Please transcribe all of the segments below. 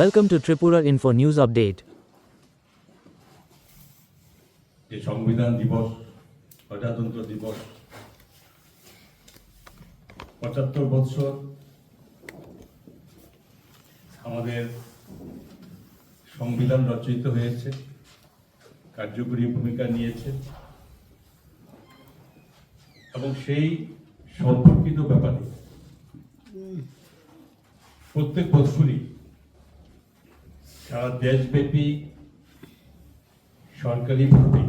Welcome to Tripura Info News Update. যে সংবিধান দিবস, প্রজাতন্ত্র দিবস, পঁচাত্তর বৎসর আমাদের সংবিধান রচিত হয়েছে, কার্যকরী ভূমিকা নিয়েছে, এবং সেই সম্পর্কিত ব্যাপারে প্রত্যেক বছরই সারা দেশব্যাপী সরকারিভাবে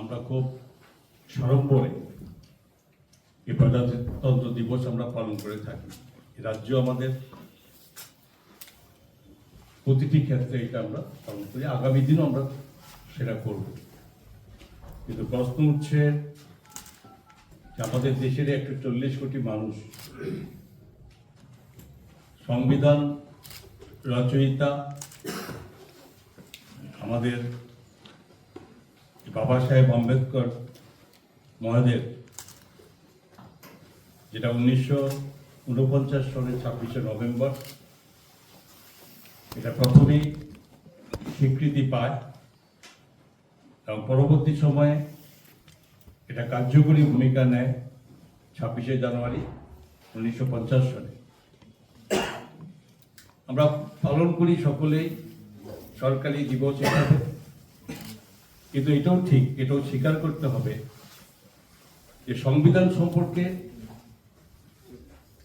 আমরা খুব সড়ম্বরে এই প্রজাতন্ত্র দিবস আমরা পালন করে থাকি। রাজ্য আমাদের প্রতিটি ক্ষেত্রে এটা আমরা পালন করি। আগামী দিনও আমরা সেটা করব। কিন্তু প্রশ্ন উঠছে যে আমাদের দেশের একশো চল্লিশ কোটি মানুষ সংবিধান রচয়িতা আমাদের বাবা সাহেব আম্বেদকর মহাদেব, যেটা উনিশশো উনপঞ্চাশ সনের ছাব্বিশে নভেম্বর, এটা প্রথমেই স্বীকৃতি পায় এবং পরবর্তী সময়ে এটা কার্যকরী ভূমিকা নেয় ছাব্বিশে জানুয়ারি উনিশশো পঞ্চাশ সনে আমরা পালন করি সকলেই সরকারি দিবস কিন্তু এটাও ঠিক, এটাও স্বীকার করতে হবে যে সংবিধান সম্পর্কে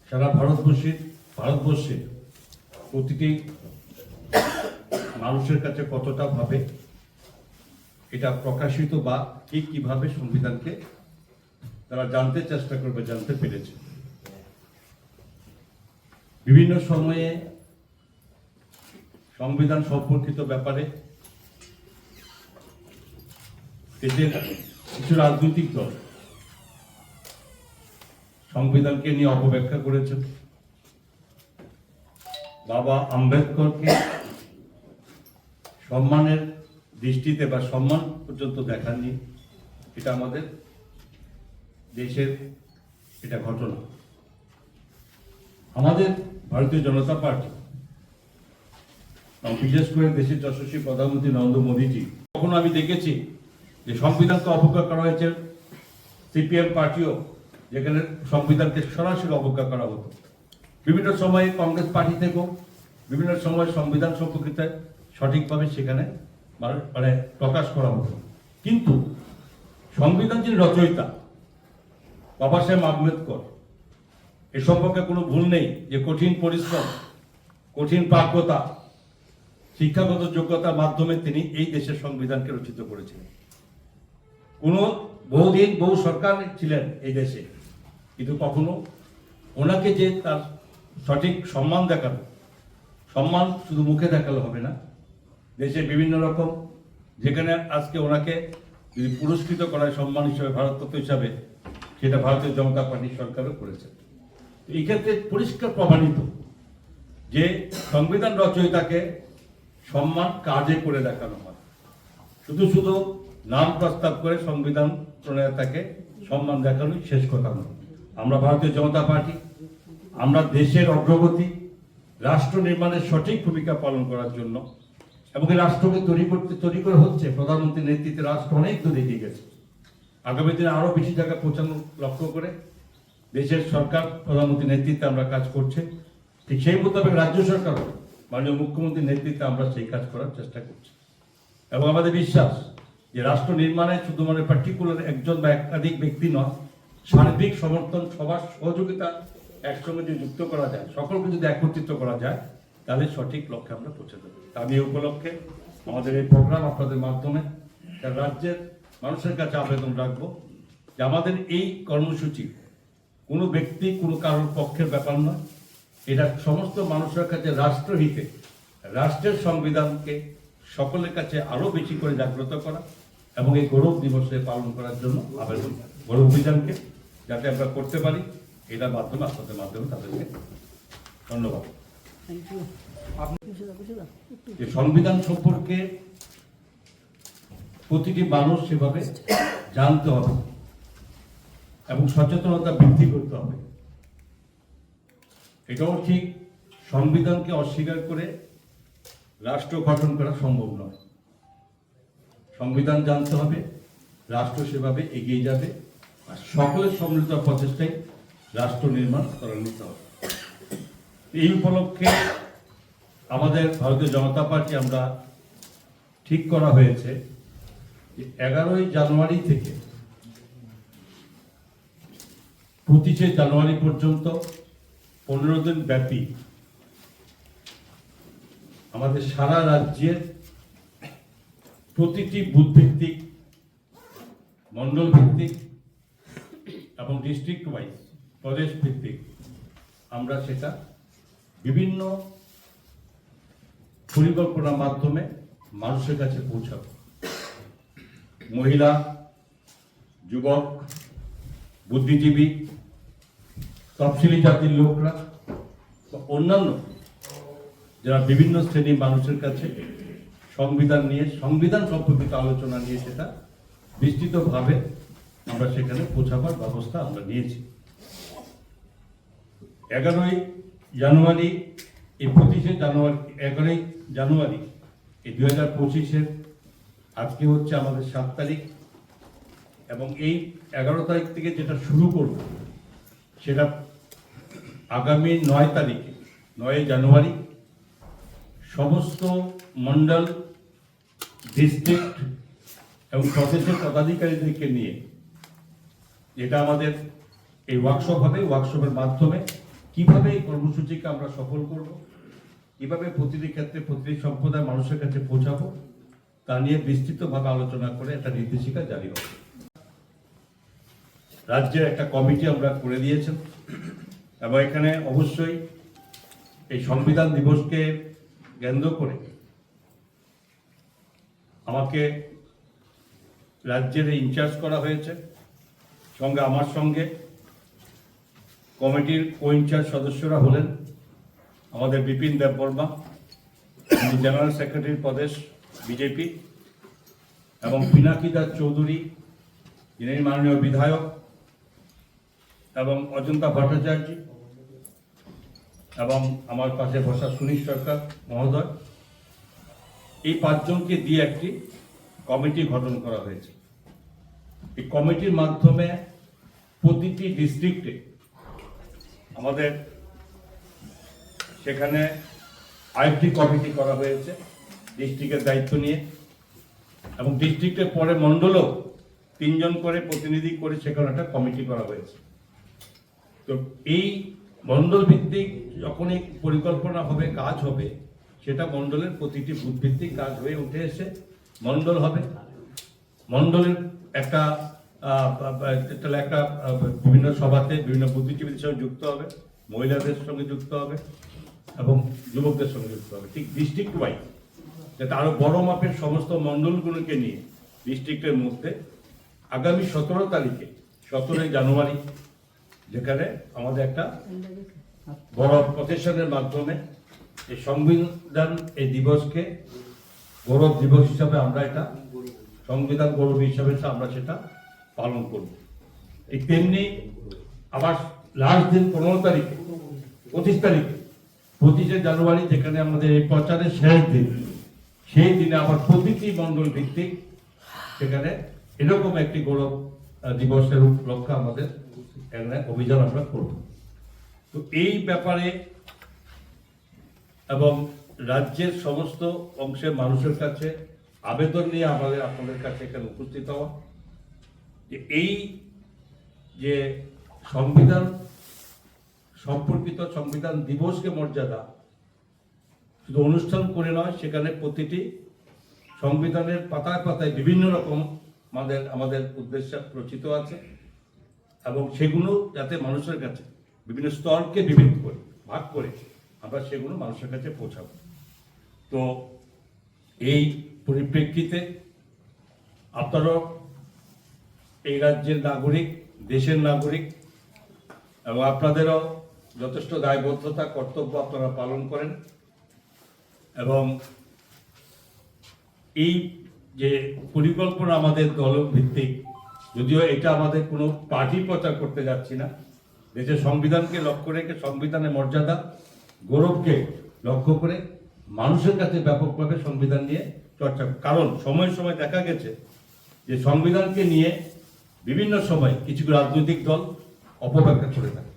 সারা ভারতবর্ষের ভারতবর্ষে প্রতিটি মানুষের কাছে কতটা ভাবে, এটা প্রকাশিত বা কি কীভাবে সংবিধানকে তারা জানতে চেষ্টা করবে, জানতে পেরেছে। বিভিন্ন সময়ে সংবিধান সম্পর্কিত ব্যাপারে দেশের কিছু রাজনৈতিক দল সংবিধানকে নিয়ে অপব্যাখ্যা করেছেন বাবা আম্বেদকরকে সম্মানের দৃষ্টিতে বা সম্মান পর্যন্ত দেখাননি। এটা আমাদের দেশের এটা ঘটনা। আমাদের ভারতীয় জনতা পার্টি বিশেষ করে দেশের যশস্বী প্রধানমন্ত্রী নরেন্দ্র মোদীজি কখনো আমি দেখেছি যে সংবিধানকে অবজ্ঞা করা হয়েছে, সিপিএম পার্টিও যেখানে সংবিধানকে সরাসরি অবজ্ঞা করা হতো। বিভিন্ন সময়ে কংগ্রেস পার্টি থেকেও, বিভিন্ন সময় সংবিধান সম্পর্কিত সঠিকভাবে সেখানে মানে- প্রকাশ করা হতো। কিন্তু সংবিধান যিনি রচয়িতা বাবা সাহেব আম্বেদকর, এ সম্পর্কে কোনো ভুল নেই যে কঠিন পরিশ্রম, কঠিন প্রাজ্ঞতা শিক্ষাগত যোগ্যতার মাধ্যমে তিনি এই দেশের সংবিধানকে রচিত করেছিলেন। কোনো বহুদিন বহু সরকার ছিলেন এই দেশে, কিন্তু কখনো ওনাকে যে তার সঠিক সম্মান দেখানো সম্মান শুধু মুখে দেখালে হবে না, দেশে বিভিন্ন রকম, যেখানে আজকে ওনাকে যদি পুরস্কৃত করা হয় সম্মান হিসেবে, ভারতরত্ন হিসাবে, সেটা ভারতীয় জনতা পার্টি সরকারও করেছে। এই ক্ষেত্রে পরিষ্কার প্রমাণিত যে সংবিধান রচয়িতাকে সম্মান কাজে করে দেখানো হয়। শুধু শুধু নাম প্রস্তাব করে সংবিধান প্রণেতাকে সম্মান দেখানোই শেষ কথা নয়। আমরা ভারতীয় জনতা পার্টি, আমরা দেশের অগ্রগতি, রাষ্ট্র নির্মাণের সঠিক ভূমিকা পালন করার জন্য এবং এই রাষ্ট্রকে তৈরি করতে, তৈরি করে হচ্ছে, প্রধানমন্ত্রীর নেতৃত্বে রাষ্ট্র অনেক দূর এগিয়ে গেছে। আগামী দিনে আরও বেশি জায়গায় পৌঁছানো লক্ষ্য করে দেশের সরকার, প্রধানমন্ত্রীর নেতৃত্বে আমরা কাজ করছে। ঠিক সেই মোতাবেক রাজ্য সরকারও মাননীয় মুখ্যমন্ত্রীর নেতৃত্বে আমরা সেই কাজ করার চেষ্টা করছি। এবং আমাদের বিশ্বাস যে রাষ্ট্র নির্মাণে শুধু মানে পার্টিকুলার একজন বা একাধিক ব্যক্তি নয়, সার্বিক সমর্থন, সবার সহযোগিতা একসঙ্গে যদি যুক্ত করা যায়, সকলকে যদি একত্রিত করা যায়, তাহলে সঠিক লক্ষ্যে আমরা পৌঁছে দেবো। আমি এই উপলক্ষে আমাদের এই প্রোগ্রাম আপনাদের মাধ্যমে রাজ্যের মানুষের কাছে আবেদন রাখব যে আমাদের এই কর্মসূচি কোনো ব্যক্তি, কোনো কারোর পক্ষের ব্যাপার নয়। এটা সমস্ত মানুষের কাছে রাষ্ট্রহিতে রাষ্ট্রের সংবিধানকে সকলের কাছে আরও বেশি করে জাগ্রত করা এবং এই গৌরব দিবসে পালন করার জন্য আবেদন গৌরব অভিযানকে যাতে আমরা করতে পারি এটার মাধ্যমে আপনাদের মাধ্যমে তাদেরকে ধন্যবাদ। যে সংবিধান সম্পর্কে প্রতিটি মানুষ সেভাবে জানতে হবে এবং সচেতনতা বৃদ্ধি করতে হবে। এটাও ঠিক, সংবিধানকে অস্বীকার করে রাষ্ট্র গঠন করা সম্ভব নয়। সংবিধান জানতে হবে, রাষ্ট্র সেভাবে এগিয়ে যাবে, আর সকলের সম্মিলিত প্রচেষ্টায় রাষ্ট্র নির্মাণ করা নিতে হবে। এই উপলক্ষে আমাদের ভারতীয় জনতা পার্টি আমরা ঠিক করা হয়েছে এগারোই জানুয়ারি থেকে পঁচিশে জানুয়ারি পর্যন্ত পনেরো দিন ব্যাপী আমাদের সারা রাজ্যের প্রতিটি বুথ ভিত্তিক মন্ডল ভিত্তিক এবং ডিস্ট্রিক্ট ওয়াইজ প্রদেশ ভিত্তিক আমরা সেটা বিভিন্ন পরিকল্পনার মাধ্যমে মানুষের কাছে পৌঁছাব। মহিলা, যুবক, বুদ্ধিজীবী তফসিলি জাতির লোকরা বা অন্যান্য যারা বিভিন্ন শ্রেণির মানুষের কাছে সংবিধান নিয়ে, সংবিধান সম্পর্কিত আলোচনা নিয়ে সেটা বিস্তৃতভাবে আমরা সেখানে পৌঁছাবার ব্যবস্থা আমরা নিয়েছি। এগারোই জানুয়ারি, এই পঁচিশে জানুয়ারি, এগারোই জানুয়ারি, এই দুই হাজার পঁচিশের আজকে হচ্ছে আমাদের সাত তারিখ এবং এই এগারো তারিখ থেকে যেটা শুরু করব, সেটা আগামী নয় তারিখে, নয় জানুয়ারি, সমস্ত মন্ডল ডিস্ট্রিক্ট এবং প্রদেশের পদাধিকারীদেরকে নিয়ে, যেটা আমাদের এই ওয়ার্কশপ হবে ওয়ার্কশপের মাধ্যমে কীভাবে এই কর্মসূচিকে আমরা সফল করব, কীভাবে প্রতিটি ক্ষেত্রে প্রতিটি সম্প্রদায়ের মানুষের কাছে পৌঁছাবো, তা নিয়ে বিস্তৃতভাবে আলোচনা করে একটা নির্দেশিকা জারি হবে। রাজ্যের একটা কমিটি আমরা করে দিয়েছেন। এবং এখানে অবশ্যই এই সংবিধান দিবসকে কেন্দ্র করে আমাকে রাজ্যের ইনচার্জ করা হয়েছে। সঙ্গে আমার সঙ্গে কমিটির কো ইনচার্জ সদস্যরা হলেন আমাদের বিপিন দেববর্মা জেনারেল সেক্রেটারি প্রদেশ, বিজেপি, এবং পিনাকি দাস চৌধুরী, যিনি মাননীয় বিধায়ক, এবং অজন্তা ভট্টাচার্য এবং আমার পাশে বসা সুনীল সরকার মহোদয়, এই পাঁচজনকে দিয়ে একটি কমিটি গঠন করা হয়েছে। এই কমিটির মাধ্যমে প্রতিটি ডিস্ট্রিক্টে আমাদের সেখানে আরেকটি কমিটি করা হয়েছে, ডিস্ট্রিক্টের দায়িত্ব নিয়ে। এবং ডিস্ট্রিক্টের পরে মণ্ডলও তিনজন করে প্রতিনিধি করে সেখানে একটা কমিটি করা হয়েছে। তো এই মণ্ডল ভিত্তিক যখনই পরিকল্পনা হবে, কাজ হবে, সেটা মণ্ডলের প্রতিটি বুথ ভিত্তিক কাজ হয়ে উঠে এসে মণ্ডল হবে। মণ্ডলের একটা তাহলে একটা বিভিন্ন সভাতে বিভিন্ন বুদ্ধিজীবীদের সঙ্গে যুক্ত হবে, মহিলাদের সঙ্গে যুক্ত হবে এবং যুবকদের সঙ্গে যুক্ত হবে। ঠিক ডিস্ট্রিক্ট ওয়াইজ যাতে আরও বড় মাপের সমস্ত মণ্ডলগুলোকে নিয়ে ডিস্ট্রিক্টের মধ্যে আগামী সতেরো তারিখে, সতেরোই জানুয়ারি যেখানে আমাদের একটা বড় প্রতিষ্ঠানের মাধ্যমে এই সংবিধান এই দিবসকে গৌরব দিবস হিসাবে আমরা এটা সংবিধান গৌরব হিসাবে আমরা সেটা পালন করব। এই তেমনি আবার লাস্ট দিন পনেরো তারিখে পঁচিশ তারিখে পঁচিশে জানুয়ারি যেখানে আমাদের এই প্রচারের শেষ দিন সেই দিনে আবার প্রতিটি মণ্ডল ভিত্তিক সেখানে এরকম একটি গৌরব দিবসের উপলক্ষে আমাদের অভিযান আমরা করব। তো এই ব্যাপারে এবং রাজ্যের সমস্ত অংশের মানুষের কাছে আবেদন নিয়ে আমাদের আপনাদের কাছে এখানে উপস্থিত হওয়া। যে এই যে সংবিধান, সম্পর্কিত সংবিধান দিবসকে মর্যাদা শুধু অনুষ্ঠান করে নয়, সেখানে প্রতিটি সংবিধানের পাতায় পাতায় বিভিন্ন রকম আমাদের আমাদের উদ্দেশ্য রচিত আছে। এবং সেগুলো যাতে মানুষের কাছে বিভিন্ন স্তরকে বিভিন্ন করে, ভাগ করে আমরা সেগুলো মানুষের কাছে পৌঁছাবো। তো এই পরিপ্রেক্ষিতে আপনারাও এই রাজ্যের নাগরিক, দেশের নাগরিক এবং আপনাদেরও যথেষ্ট দায়বদ্ধতা, কর্তব্য আপনারা পালন করেন এবং এই যে পরিকল্পনা আমাদের দল ভিত্তিক যদিও এটা আমাদের কোনো পার্টি প্রচার করতে যাচ্ছি না। দেশের সংবিধানকে লক্ষ্য রেখে সংবিধানের মর্যাদা, গৌরবকে লক্ষ্য করে মানুষের কাছে ব্যাপকভাবে সংবিধান নিয়ে চর্চা। কারণ সময় সময় দেখা গেছে যে সংবিধানকে নিয়ে বিভিন্ন সময় কিছু রাজনৈতিক দল অপব্যাখ্যা করে থাকে।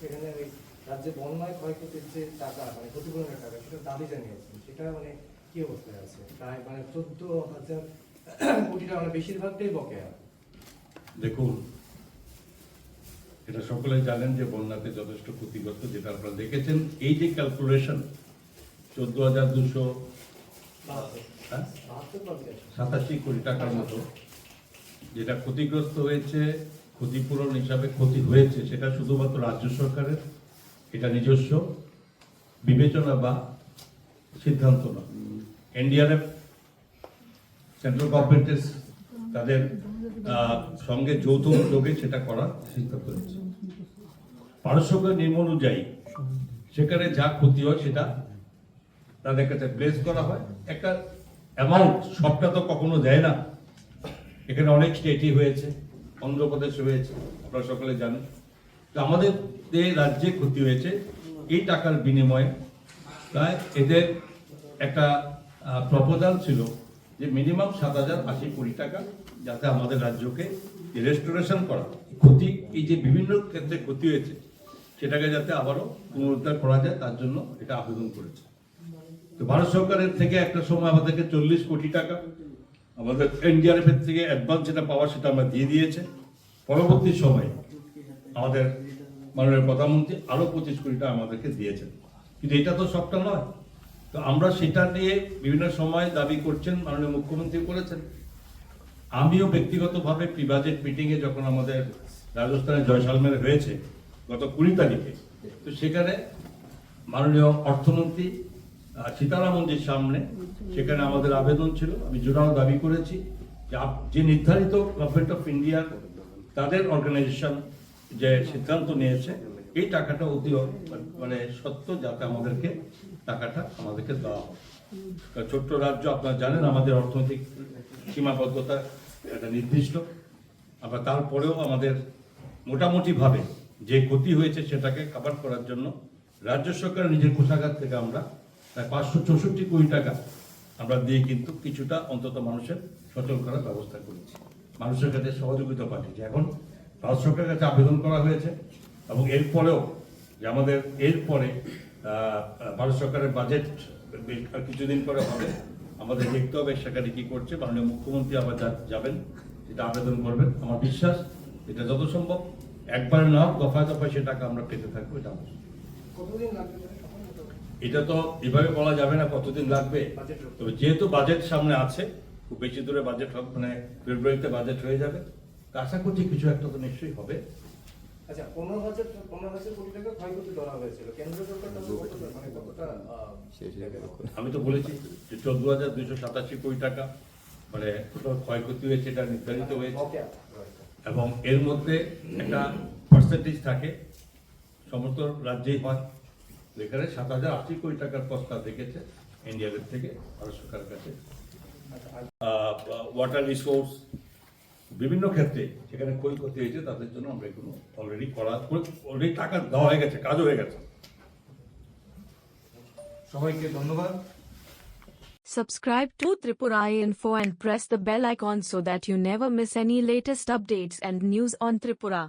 সেখানে রাজ্যে বন্যায় ক্ষয়ক্ষতির যে টাকা মানে ক্ষতিপূরণের টাকা সেটা দাবি জানিয়েছেন। সেটা মানে কি অবস্থায় আছে? প্রায় মানে চোদ্দ হাজার কোটি টাকা বেশিরভাগটাই বকেয়া। দেখুন এটা সকলে জানেন যে বন্যাতে যথেষ্ট ক্ষতিগ্রস্ত যেটা আপনারা দেখেছেন এই যে ক্যালকুলেশন চোদ্দ হাজার দুশো হ্যাঁ? সাতাশি কোটি টাকার মতো যেটা ক্ষতিগ্রস্ত হয়েছে ক্ষতিপূরণ হিসাবে ক্ষতি হয়েছে সেটা শুধুমাত্র রাজ্য সরকারের এটা নিজস্ব বিবেচনা বা সিদ্ধান্ত না এনডিআরএফ সেন্ট্রাল গভর্নমেন্টের তাদের সঙ্গে যৌথ উদ্যোগে সেটা করার সিদ্ধান্ত হয়েছে পারস্যক নিয়ম অনুযায়ী সেখানে যা ক্ষতি হয় সেটা তাদের কাছে প্লেস করা হয়। একটা অ্যামাউন্ট সবটা তো কখনো দেয় না। এখানে অনেক স্টেটই হয়েছে, অন্ধ্রপ্রদেশে হয়েছে, আপনারা সকলে জানেন। তো আমাদের যে রাজ্যে ক্ষতি হয়েছে। এই টাকার বিনিময়ে প্রায় এদের একটা প্রপোজাল ছিল যে মিনিমাম সাত হাজার আশি কোটি টাকা যাতে আমাদের রাজ্যকে রেস্টোরেশন করা। ক্ষতি, এই যে বিভিন্ন ক্ষেত্রে ক্ষতি হয়েছে, সেটাকে যাতে আবারও পুনরুদ্ধার করা যায়, তার জন্য এটা আবেদন করেছে। তো ভারত সরকারের থেকে একটা সময় আমাদেরকে চল্লিশ কোটি টাকা, আমাদের এনডিআরএফ এর থেকে অ্যাডভান্স যেটা পাওয়া সেটা আমরা দিয়ে দিয়েছে। পরবর্তী সময়ে আমাদের মাননীয় প্রধানমন্ত্রী আরও পঁচিশ কোটি টাকা আমাদেরকে দিয়েছেন। কিন্তু এটা তো সবটা নয়। তো আমরা সেটা নিয়ে বিভিন্ন সময় দাবি করছেন মাননীয় মুখ্যমন্ত্রী করেছেন আমিও ব্যক্তিগতভাবে প্রি বাজেট মিটিংয়ে যখন আমাদের রাজস্থানের জয়সালমের হয়েছে গত কুড়ি তারিখে তো সেখানে মাননীয় অর্থমন্ত্রী আহ, সীতারামনজির সামনে সেখানে আমাদের আবেদন ছিল। আমি জোরালো দাবি করেছি যে নির্ধারিত গভর্নমেন্ট অফ ইন্ডিয়ার তাদের অর্গানাইজেশন যে সিদ্ধান্ত নিয়েছে এই টাকাটা অতি মানে সত্য যাতে আমাদেরকে টাকাটা আমাদেরকে দেওয়া হয় ছোট্ট রাজ্য, আপনারা জানেন আমাদের অর্থনৈতিক সীমাবদ্ধতা একটা নির্দিষ্ট। আবার তারপরেও আমাদের মোটামুটিভাবে যে ক্ষতি হয়েছে সেটাকে কাভার করার জন্য রাজ্য সরকার নিজের কোষাগার থেকে আমরা প্রায় পাঁচশো চৌষট্টি কোটি টাকা আমরা দিয়ে কিন্তু কিছুটা অন্তত মানুষের সচল করার ব্যবস্থা করেছি। মানুষের কাছে সহযোগিতা পাঠিয়েছি। এখন ভারত সরকারের কাছে আবেদন করা হয়েছে। এবং এরপরেও যে আমাদের এরপরে ভারত সরকারের বাজেট কিছুদিন পরে হবে। আমাদের দেখতে হবে সেখানে কি করছে। মাননীয় মুখ্যমন্ত্রী আবার যা- যাবেন এটা আবেদন করবেন। আমার বিশ্বাস এটা যত সম্ভব একবার না দফায় দফায় সে টাকা আমরা পেতে থাকব এটা আমার? এটা তো এভাবে বলা যাবে না কতদিন লাগবে। তবে যেহেতু বাজেট সামনে আছে খুব বেশি দূরে বাজেট হবে মানে ফেব্রুয়ারিতে বাজেট হয়ে যাবে। আশা করছি কিছু একটা তো নিশ্চয়ই হবে। আচ্ছা পনেরো হাজার পনেরো হাজার কোটি টাকা ক্ষয়ক্ষতি ধরা হয়েছিল। কেন্দ্র সরকার মানে কতটা আমি তো বলেছি যে চোদ্দ হাজার দুইশো সাতাশি কোটি টাকা মানে ক্ষয়ক্ষতি হয়েছে এটা নির্ধারিত হয়েছে। এবং এর মধ্যে একটা পার্সেন্টেজ থাকে সমস্ত রাজ্যেই হয়। যেখানে সাত হাজার আশি কোটি টাকার প্রস্তাব রেখেছে এনডিআরএফ থেকে ভারত সরকারের কাছে। আচ্ছা, ওয়াটার রিসোর্স বিভিন্ন ক্ষেত্রে সেখানে ক্ষয়ক্ষতি হয়েছে তাদের জন্য আমরা এগুলো অলরেডি করা অলরেডি টাকা দেওয়া হয়ে গেছে কাজও হয়ে গেছে সবাইকে ধন্যবাদ Subscribe to Tripura Info and press the bell icon so that you never miss any latest updates and news on Tripura.